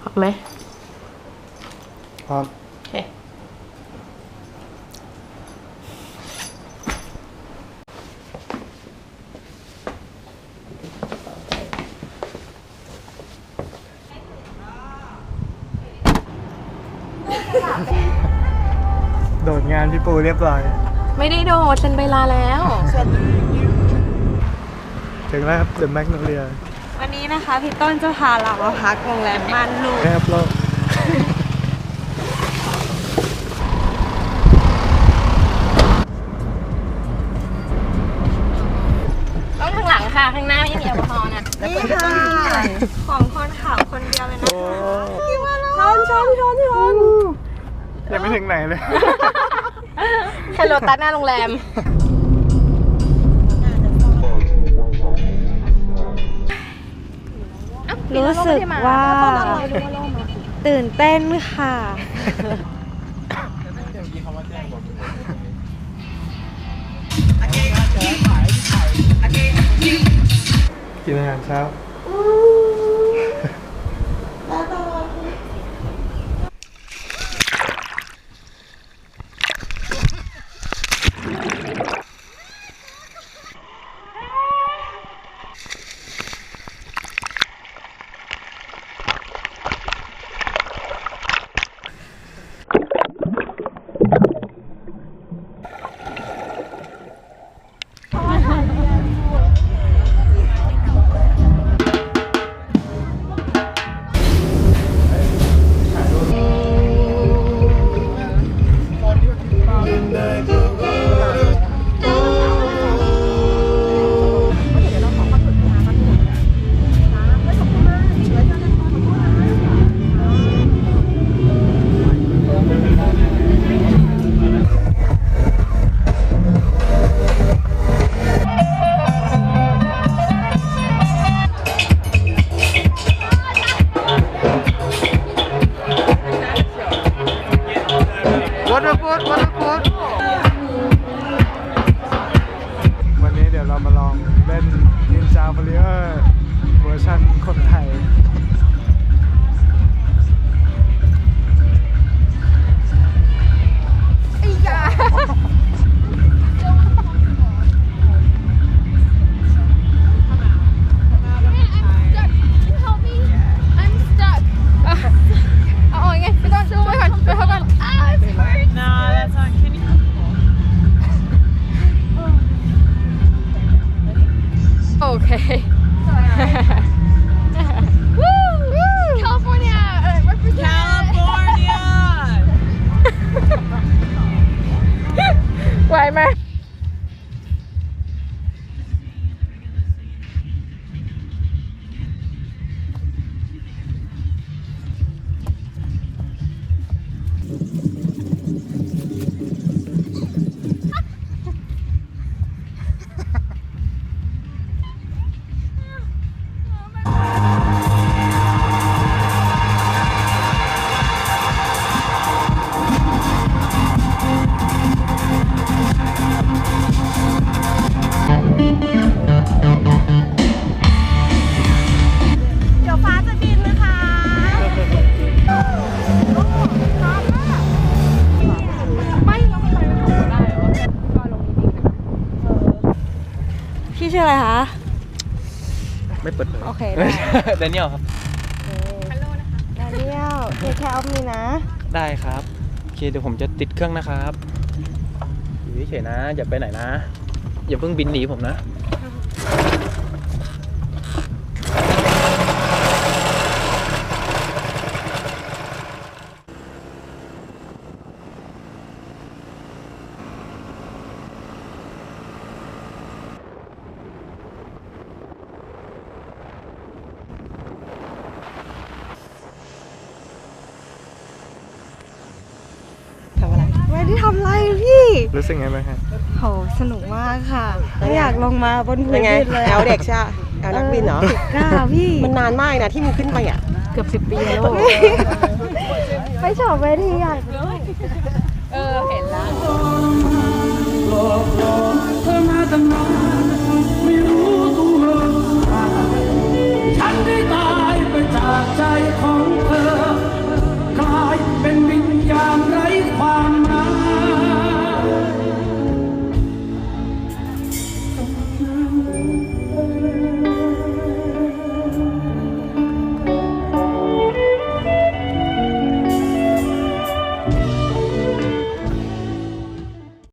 พร้อมไหมพร้อมโอเคโดดงานพี่ปูเรียบร้อย ไม่ได้โดดเซ็นใบลาแล้ว ถึงแล้วครับเดอะแมกโนเลียวันนี้นะคะพี่ต้นจะพาเรามาพักโรงแรมม่านลูกแอบเราต้องข้างหลังค่ะ ข้างหน้าไม่มีแอลกอฮอล์นะนี่ค่ะของคนขับคนเดียวเลยนะโอ้ชนชนชนชนยังไม่ถึงไหนเลยแค่โลตัสหน้าโรงแรม รู้สึกว่า ตื่นเต้นค่ะกินอาหารเช้า ว เดี๋ยวฟ้าจะบินนะคะพี่ชื่ออะไรคะ ไม่เปิดเผยโอเคได้ แดเนียลครับดาเนียลเทคแคร์ออฟมีนะ ได้ครับ โอเค เดี๋ยวผมจะติดเครื่องนะครับ อยู่เฉยๆนะ อย่าไปไหนนะ อย่าเพิ่งบินหนีผมนะ ทำอะไร ไม่ได้ทำอะไรพี่ รู้สึกไงบ้างครับโหสนุกมากค่ะไม่อยากลงมาบนพื้นยังไงดินเลยแอลเด็กใช่ปะแอลนักบินเหรอกล้าพี่ มันนานมากนะที่มึงขึ้นไปอะ เกือบสิบปีแล้วไปชอบเวทีอะเออ เห็นแล้วเ